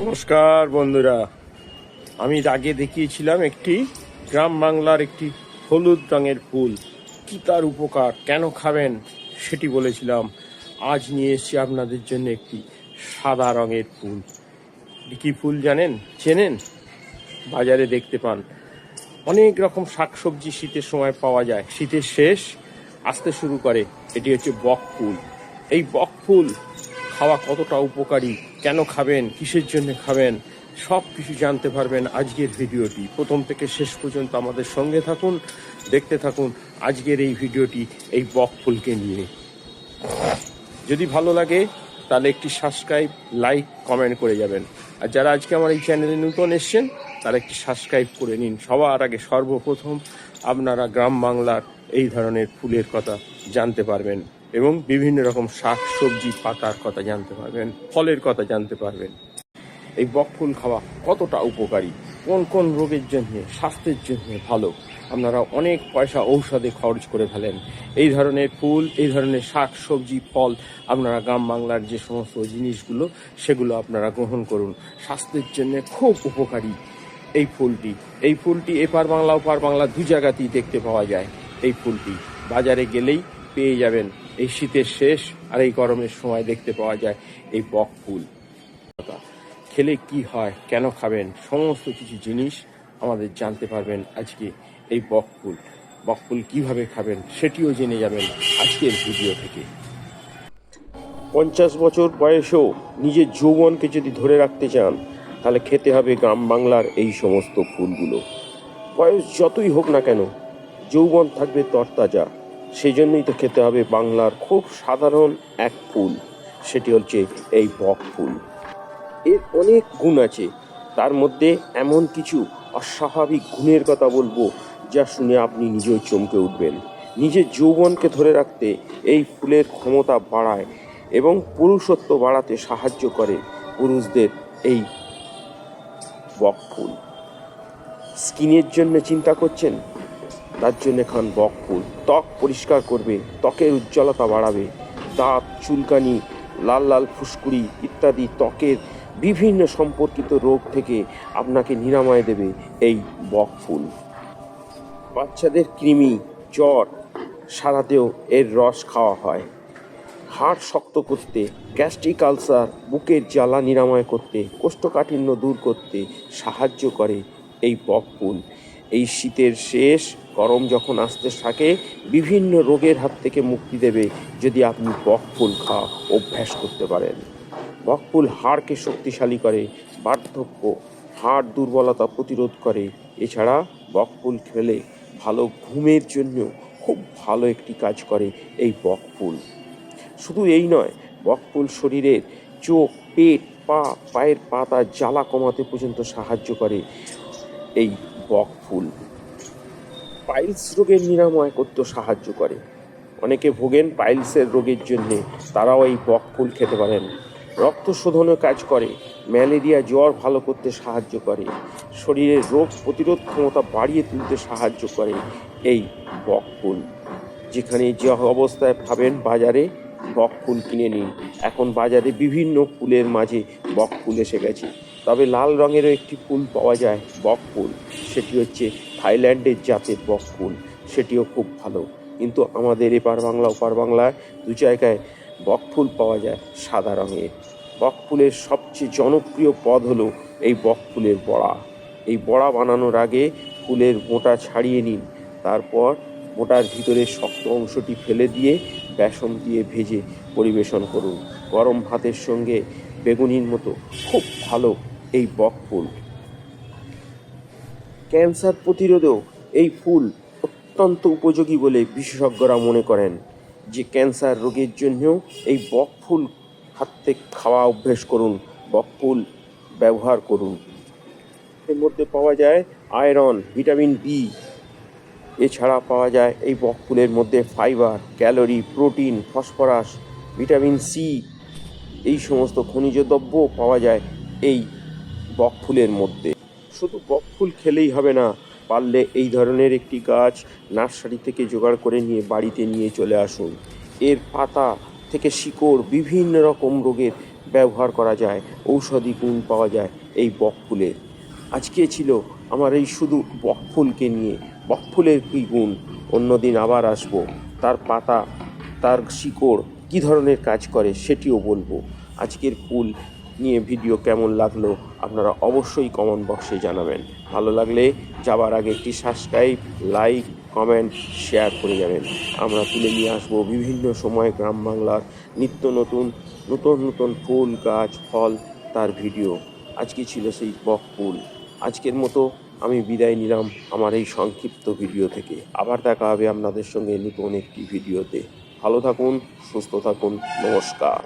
নমস্কার, বন্ধুরা। আমি আগে দেখিয়েছিলাম একটি গ্রাম বাংলার একটি হলুদ রঙের ফুল। কি তার উপকার, কেন খাবেন সেটি বলেছিলাম। আজ নিয়ে এসেছি আপনাদের জন্য একটি সাদা রঙের ফুল। কি ফুল জানেন? চেনেন? বাজারে দেখতে পান। অনেক রকম শাকসবজি শীতের সময় পাওয়া যায়। শীতের শেষ আসতে শুরু করে। এটি হচ্ছে বক ফুল। এই বক ফুল খাওয়া কতটা উপকারী, কেন খাবেন, কিসের জন্য খাবেন, সব কিছু জানতে পারবেন আজকের ভিডিওটি। প্রথম থেকে শেষ পর্যন্ত আমাদের সঙ্গে থাকুন, দেখতে থাকুন আজকের এই ভিডিওটি এই বক ফুলকে নিয়ে। যদি ভালো লাগে, তাহলে একটি সাবস্ক্রাইব, লাইক, কমেন্ট করে যাবেন। আর যারা আজকে আমার এই চ্যানেলে নতুন এসছেন, তারা একটি সাবস্ক্রাইব করে নিন। সবার আগে সর্বপ্রথম আপনারা গ্রাম বাংলার এই ধরনের ফুলের কথা জানতে পারবেন। এবং বিভিন্ন রকম শাক সবজি পাতার কথা জানতে পারবেন, ফলের কথা জানতে পারবেন। এই বক ফুল খাওয়া কতটা উপকারী? কোন কোন রোগের জন্য, স্বাস্থ্যের জন্য ভালো? আপনারা অনেক পয়সা ঔষধে খরচ করে ফেলেন। এই ধরনের ফুল, এই ধরনের শাক সবজি ফল আপনারা গ্রাম বাংলার যে সমস্ত জিনিসগুলো, সেগুলো আপনারা গ্রহণ করুন। স্বাস্থ্যের জন্য খুব উপকারী এই ফুলটি। এই ফুলটি এপার বাংলা, ওপার বাংলা দু জায়গাতেই দেখতে পাওয়া যায়। এই ফুলটি বাজারে গেলেই পেয়ে যাবেন। এই শীতের শেষ আর এই গরমের সময় দেখতে পাওয়া যায় এই বক ফুল। খেলে কি হয়, কেন খাবেন, সমস্ত কিছু জিনিস আমাদের জানতে পারবেন আজকে এই বকফুল বকফুল কীভাবে খাবেন সেটিও জেনে যাবেন আজকের ভিডিও থেকে। পঞ্চাশ বছর বয়সেও নিজের যৌবনকে যদি ধরে রাখতে চান, তাহলে খেতে হবে গ্রাম বাংলার এই সমস্ত ফুলগুলো। বয়স যতই হোক না কেন, যৌবন থাকবে তরতাজা। সেই জন্যই তো খেতে হবে বাংলার খুব সাধারণ এক ফুল। সেটি হচ্ছে এই বক ফুল। এর অনেক গুণ আছে। তার মধ্যে এমন কিছু অস্বাভাবিক গুণের কথা বলব যা শুনে আপনি নিজেও চমকে উঠবেন। নিজের যৌবনকে ধরে রাখতে এই ফুলের ক্ষমতা বাড়ায় এবং পুরুষত্ব বাড়াতে সাহায্য করে পুরুষদের এই বক ফুল। স্কিনের জন্য চিন্তা করছেন? তার জন্য খান বক ফুল। ত্বক পরিষ্কার করবে, ত্বকের উজ্জ্বলতা বাড়াবে। দাঁত, চুলকানি, লাল লাল ফুসকুড়ি ইত্যাদি ত্বকের বিভিন্ন সম্পর্কিত রোগ থেকে আপনাকে নিরাময় দেবে এই বক ফুল। বাচ্চাদের কৃমি, জ্বর সারাতেও এর রস খাওয়া হয়। হাড় শক্ত করতে, গ্যাস্ট্রিক আলসার, বুকের জ্বালা নিরাময় করতে, কোষ্ঠকাঠিন্য দূর করতে সাহায্য করে এই বক ফুল। এই শীতের শেষ, গরম যখন আসতে থাকে, বিভিন্ন রোগের হাত থেকে মুক্তি দেবে যদি আপনি বক ফুল খাওয়া অভ্যাস করতে পারেন। বকফুল হাড়কে শক্তিশালী করে, বার্ধক্য, হাড় দুর্বলতা প্রতিরোধ করে। এছাড়া বকফুল খেলে ভালো ঘুমের জন্য খুব ভালো একটি কাজ করে এই বকফুল শুধু এই নয় বকফুল শরীরের চোখ, পেট, পা, পায়ের পাতা জ্বালা কমাতে পর্যন্ত সাহায্য করে। এই বকফুল পাইলস রোগের নিরাময় করতে সাহায্য করে। অনেকে ভোগেন পাইলসের রোগের জন্যে, তারাও এই বক ফুল খেতে পারেন। রক্ত শোধনে কাজ করে, ম্যালেরিয়া, জ্বর ভালো করতে সাহায্য করে। শরীরের রোগ প্রতিরোধ ক্ষমতা বাড়িয়ে তুলতে সাহায্য করে এই বক ফুল। যেখানে যে অবস্থায় ভাবেন বাজারে বক ফুল কিনে নিন। এখন বাজারে বিভিন্ন ফুলের মাঝে বক ফুল এসে গেছে। তবে লাল রঙেরও একটি ফুল পাওয়া যায়, বক ফুল। সেটি হচ্ছে থাইল্যান্ডের জাতের বক ফুল। সেটিও খুব ভালো। কিন্তু আমাদের এপার বাংলা, ওপার বাংলায় দু জায়গায় বকফুল পাওয়া যায় সাদা রঙের। বকফুলের সবচেয়ে জনপ্রিয় পদ হলো এই বকফুলের বড়া। এই বড়া বানানোর আগে ফুলের মোটা ছাড়িয়ে নিন। তারপর মোটার ভিতরে শক্ত অংশটি ফেলে দিয়ে বেসন দিয়ে ভেজে পরিবেশন করুন। গরম ভাতের সঙ্গে বেগুনির মতো খুব ভালো এই বকফুল ক্যান্সার প্রতিরোধেও এই ফুল অত্যন্ত উপযোগী বলে বিশেষজ্ঞরা মনে করেন। যে ক্যান্সার রোগের জন্যও এই বকফুল হাতে খাওয়া অভ্যেস করুন বকফুল ব্যবহার করুন। এর মধ্যে পাওয়া যায় আয়রন, ভিটামিন বি এছাড়া পাওয়া যায় এই বকফুলের মধ্যে fibre, calorie, protein, phosphorus, vitamin C, এই সমস্ত খনিজ দ্রব্য পাওয়া যায় এই বকফুলের মধ্যে। শুধু বকফুল খেলেই হবে না, পারলে এই ধরনের একটি গাছ নার্সারি থেকে জোগাড় করে নিয়ে বাড়িতে নিয়ে চলে আসুন। এর পাতা থেকে শিকড় বিভিন্ন রকম রোগের ব্যবহার করা যায়, ঔষধি গুণ পাওয়া যায় এই বক ফুলের। আজকে ছিল আমার এই শুধু বক ফুলকে নিয়ে বক ফুলের কী গুণ অন্যদিন আবার আসব। তার পাতা, তার শিকড় কী ধরনের কাজ করে সেটিও বলব। আজকের ফুল নিয়ে ভিডিও কেমন লাগল আপনারা অবশ্যই কমেন্ট বক্সে জানাবেন। ভালো লাগলে যাবার আগে একটি সাবস্ক্রাইব লাইক কমেন্ট শেয়ার করে যাবেন। আমরা তুলে নিয়ে আসব বিভিন্ন সময় গ্রাম বাংলার নিত্য নতুন নতুন নতুন ফুল, গাছ, ফল তার ভিডিও। আজকে ছিল সেই বক ফুল। আজকের মতো আমি বিদায় নিলাম আমার এই সংক্ষিপ্ত ভিডিও থেকে। আবার দেখা হবে আপনাদের সঙ্গে নতুন একটি ভিডিওতে। ভালো থাকুন, সুস্থ থাকুন, নমস্কার।